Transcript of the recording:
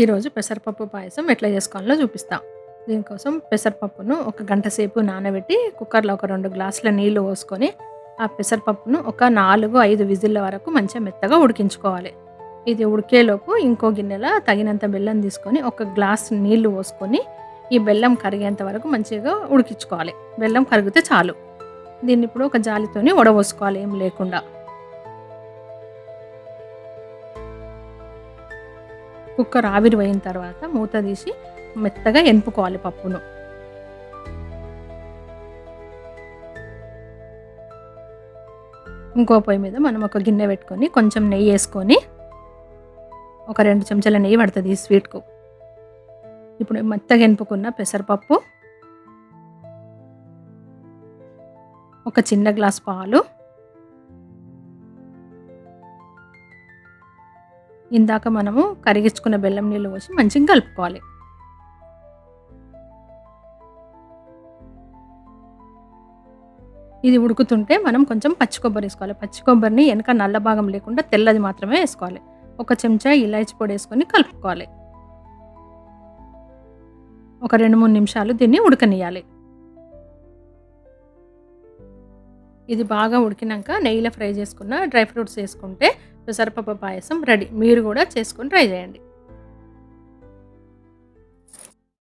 ఈరోజు పెసరపప్పు పాయసం ఎట్లా చేసుకోవాలో చూపిస్తాం. దీనికోసం పెసరపప్పును ఒక గంట సేపు నానబెట్టి కుక్కర్లో ఒక రెండు గ్లాసుల నీళ్ళు పోసుకొని ఆ పెసరపప్పును ఒక నాలుగు ఐదు విజిల్ల వరకు మంచిగా మెత్తగా ఉడికించుకోవాలి. ఇది ఉడికేలోపు ఇంకో గిన్నెలో తగినంత బెల్లం తీసుకొని ఒక గ్లాస్ నీళ్ళు పోసుకొని ఈ బెల్లం కరిగేంత వరకు మంచిగా ఉడికించుకోవాలి. బెల్లం కరిగితే చాలు. దీన్ని ఇప్పుడు ఒక జాలితోని వడబోసుకోవాలి ఏం లేకుండా. కుక్కర్ ఆవిరి పోయిన తర్వాత మూత తీసి మెత్తగా ఎనుపుకోవాలి పప్పును. ఇంకో పొయ్యి మీద మనం ఒక గిన్నె పెట్టుకొని కొంచెం నెయ్యి వేసుకొని ఒక రెండు చెంచాల నెయ్యి పడుతుంది ఈ స్వీట్కు ఇప్పుడు మెత్తగా ఎనుపుకున్న పెసరపప్పు ఒక చిన్న గ్లాస్ పాలు ఇందాక మనము కరిగించుకున్న బెల్లం నీళ్ళు పోసి మంచిగా కలుపుకోవాలి. ఇది ఉడుకుతుంటే మనం కొంచెం పచ్చి కొబ్బరి వేసుకోవాలి. పచ్చి కొబ్బరిని వెనక నల్ల భాగం లేకుండా తెల్లది మాత్రమే వేసుకోవాలి. ఒక చెంచా ఇలాచి పొడి వేసుకొని కలుపుకోవాలి. ఒక రెండు మూడు నిమిషాలు దీన్ని ఉడకనియాలి ఇది బాగా ఉడికినాక నెయ్యిలో ఫ్రై చేసుకున్న డ్రై ఫ్రూట్స్ వేసుకుంటే పెసరపప్పు పాయసం రెడీ. మీరు కూడా చేసుకొని ట్రై చేయండి.